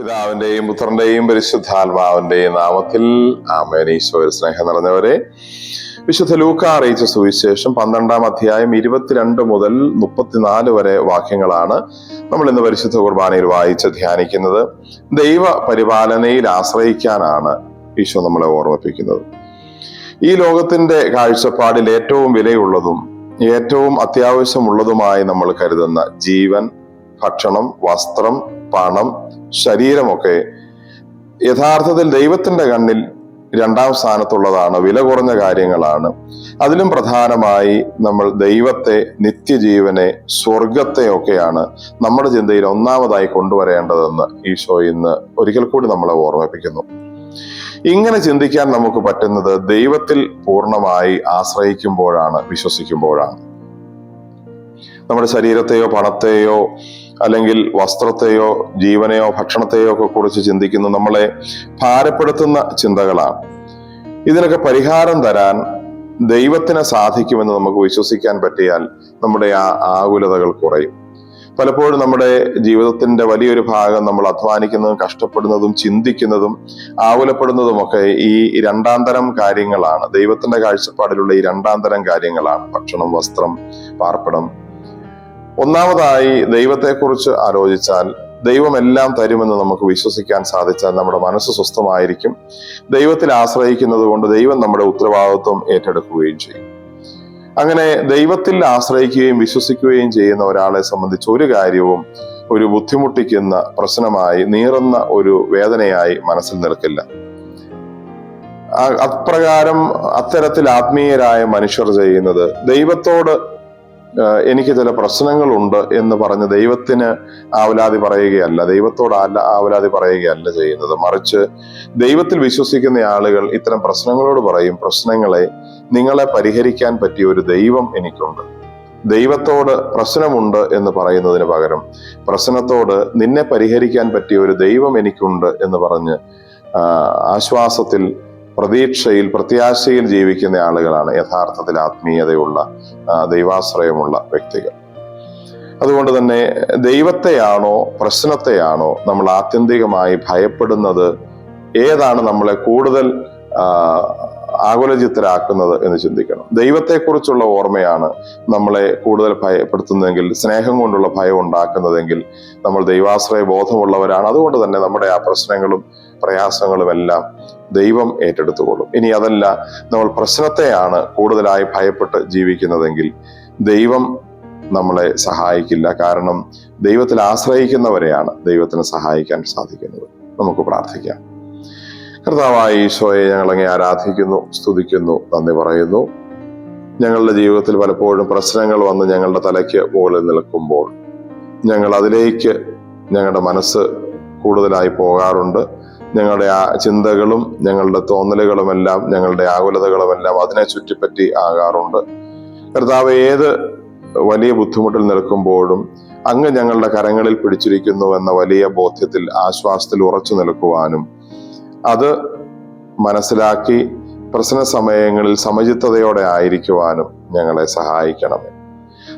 പിതാവിന്റെയും പുത്രന്റെയും പരിശുദ്ധാത്മാവിന്റെയും നാമത്തിൽ ആമേനീശ്വര സ്നേഹം നിറഞ്ഞവരെ വിശുദ്ധ ലൂക്ക അറിയിച്ച സുവിശേഷം പന്ത്രണ്ടാം അധ്യായം ഇരുപത്തിരണ്ട് മുതൽ മുപ്പത്തിനാല് വരെ വാക്യങ്ങളാണ് നമ്മൾ ഇന്ന് പരിശുദ്ധ കുർബാനയിൽ വായിച്ച് ധ്യാനിക്കുന്നത്. ദൈവ പരിപാലനയിൽ ആശ്രയിക്കാനാണ് ഈശോ നമ്മളെ ഓർമ്മിപ്പിക്കുന്നത്. ഈ ലോകത്തിന്റെ കാഴ്ചപ്പാടിൽ ഏറ്റവും വിലയുള്ളതും ഏറ്റവും അത്യാവശ്യമുള്ളതുമായി നമ്മൾ കരുതുന്ന ജീവൻ ഭക്ഷണം വസ്ത്രം പണം ശരീരമൊക്കെ യഥാർത്ഥത്തിൽ ദൈവത്തിന്റെ കണ്ണിൽ രണ്ടാം സ്ഥാനത്തുള്ളതാണ് വില കുറഞ്ഞ കാര്യങ്ങളാണ്. അതിലും പ്രധാനമായി നമ്മൾ ദൈവത്തെ നിത്യജീവനെ സ്വർഗത്തെ ഒക്കെയാണ് നമ്മുടെ ചിന്തയിൽ ഒന്നാമതായി കൊണ്ടുവരേണ്ടതെന്ന് ഈശോ ഇന്ന് ഒരിക്കൽ കൂടി നമ്മളെ ഓർമ്മിപ്പിക്കുന്നു. ഇങ്ങനെ ചിന്തിക്കാൻ നമുക്ക് പറ്റുന്നത് ദൈവത്തിൽ പൂർണമായി ആശ്രയിക്കുമ്പോഴാണ് വിശ്വസിക്കുമ്പോഴാണ്. നമ്മുടെ ശരീരത്തെയോ പണത്തെയോ അല്ലെങ്കിൽ വസ്ത്രത്തെയോ ജീവനെയോ ഭക്ഷണത്തെയോ ഒക്കെ കുറിച്ച് ചിന്തിക്കുന്ന നമ്മളെ ഭാരപ്പെടുത്തുന്ന ചിന്തകളാണ്. ഇതിനൊക്കെ പരിഹാരം തരാൻ ദൈവത്തിന് സാധിക്കുമെന്ന് നമുക്ക് വിശ്വസിക്കാൻ പറ്റിയാൽ നമ്മുടെ ആ ആകുലതകൾ കുറയും. പലപ്പോഴും നമ്മുടെ ജീവിതത്തിന്റെ വലിയൊരു ഭാഗം നമ്മൾ അധ്വാനിക്കുന്നതും കഷ്ടപ്പെടുന്നതും ചിന്തിക്കുന്നതും ആകുലപ്പെടുന്നതുമൊക്കെ ഈ രണ്ടാം തരം കാര്യങ്ങളാണ്. ദൈവത്തിന്റെ കാഴ്ചപ്പാടിലുള്ള ഈ രണ്ടാം തരം കാര്യങ്ങളാണ്. ഭക്ഷണം വസ്ത്രം പാർപ്പിടം ഒന്നാമതായി ദൈവത്തെക്കുറിച്ച് ആലോചിച്ചാൽ ദൈവം എല്ലാം തരുമെന്ന് നമുക്ക് വിശ്വസിക്കാൻ സാധിച്ചാൽ നമ്മുടെ മനസ്സ് സ്വസ്ഥമായിരിക്കും. ദൈവത്തിൽ ആശ്രയിക്കുന്നത് കൊണ്ട് ദൈവം നമ്മുടെ ഉത്തരവാദിത്വം ഏറ്റെടുക്കുകയും ചെയ്യും. അങ്ങനെ ദൈവത്തിൽ ആശ്രയിക്കുകയും വിശ്വസിക്കുകയും ചെയ്യുന്ന ഒരാളെ സംബന്ധിച്ച് ഒരു കാര്യവും ഒരു ബുദ്ധിമുട്ടിക്കുന്ന പ്രശ്നമായി നീറുന്ന ഒരു വേദനയായി മനസ്സിൽ നിൽക്കില്ല. അപ്രകാരം അത്തരത്തിൽ ആത്മീയരായ മനുഷ്യർ ചെയ്യുന്നത് ദൈവത്തോട് എനിക്ക് ചില പ്രശ്നങ്ങളുണ്ട് എന്ന് പറഞ്ഞ് ദൈവത്തിന് ആവലാതി പറയുകയല്ല. ദൈവത്തോട് ആവലാതി പറയുകയല്ല ചെയ്യുന്നത്. മറിച്ച് ദൈവത്തിൽ വിശ്വസിക്കുന്ന ആളുകൾ ഇത്തരം പ്രശ്നങ്ങളോട് പറയും പ്രശ്നങ്ങളെ നിങ്ങളെ പരിഹരിക്കാൻ പറ്റിയ ഒരു ദൈവം എനിക്കുണ്ട്. ദൈവത്തോട് പ്രശ്നമുണ്ട് എന്ന് പറയുന്നതിന് പകരം പ്രശ്നത്തോട് നിന്നെ പരിഹരിക്കാൻ പറ്റിയ ഒരു ദൈവം എനിക്കുണ്ട് എന്ന് പറഞ്ഞ് ആശ്വാസത്തിൽ പ്രതീക്ഷയിൽ പ്രത്യാശയിൽ ജീവിക്കുന്ന ആളുകളാണ് യഥാർത്ഥത്തിൽ ആത്മീയതയുള്ള ദൈവാശ്രയമുള്ള വ്യക്തികൾ. അതുകൊണ്ട് തന്നെ ദൈവത്തെയാണോ പ്രശ്നത്തെയാണോ നമ്മൾ ആത്യന്തികമായി ഭയപ്പെടുന്നത് ഏതാണ് നമ്മളെ കൂടുതൽ ആകുലചിത്തരാക്കുന്നത് എന്ന് ചിന്തിക്കണം. ദൈവത്തെക്കുറിച്ചുള്ള ഓർമ്മയാണ് നമ്മളെ കൂടുതൽ ഭയപ്പെടുത്തുന്നതെങ്കിൽ സ്നേഹം കൊണ്ടുള്ള ഭയം ഉണ്ടാക്കുന്നതെങ്കിൽ നമ്മൾ ദൈവാശ്രയ ബോധമുള്ളവരാണ് അതുകൊണ്ട് തന്നെ നമ്മുടെ ആ പ്രശ്നങ്ങളും പ്രയാസങ്ങളും എല്ലാം ദൈവം ഏറ്റെടുത്തുകൊള്ളും. ഇനി അതല്ല നമ്മൾ പ്രശ്നത്തെയാണ് കൂടുതലായി ഭയപ്പെട്ട് ജീവിക്കുന്നതെങ്കിൽ ദൈവം നമ്മളെ സഹായിക്കില്ല. കാരണം ദൈവത്തിൽ ആശ്രയിക്കുന്നവരെയാണ് ദൈവത്തിന് സഹായിക്കാൻ സാധിക്കുന്നത്. നമുക്ക് പ്രാർത്ഥിക്കാം. കർത്താവായ ഈശോയെ ഞങ്ങളങ്ങെ ആരാധിക്കുന്നു സ്തുതിക്കുന്നു നന്ദി പറയുന്നു. ഞങ്ങളുടെ ജീവിതത്തിൽ പലപ്പോഴും പ്രശ്നങ്ങൾ വന്ന് ഞങ്ങളുടെ തലയ്ക്ക് മുകളിൽ നിൽക്കുമ്പോൾ ഞങ്ങൾ അതിലേക്ക് ഞങ്ങളുടെ മനസ്സ് കൂടുതലായി പോകാറുണ്ട്. ഞങ്ങളുടെ ആ ചിന്തകളും ഞങ്ങളുടെ തോന്നലുകളുമെല്ലാം ഞങ്ങളുടെ ആകുലതകളുമെല്ലാം അതിനെ ചുറ്റിപ്പറ്റി ആകാറുണ്ട്. കർത്താവ് ഏത് വലിയ ബുദ്ധിമുട്ടിൽ നിൽക്കുമ്പോഴും അങ്ങ് ഞങ്ങളുടെ കരങ്ങളിൽ പിടിച്ചിരിക്കുന്നു എന്ന വലിയ ബോധ്യത്തിൽ ആശ്വാസത്തിൽ ഉറച്ചു നിൽക്കുവാനും അത് മനസ്സിലാക്കി പ്രശ്ന സമയങ്ങളിൽ സമചിത്തതയോടെ ആയിരിക്കുവാനും ഞങ്ങളെ സഹായിക്കണമേ.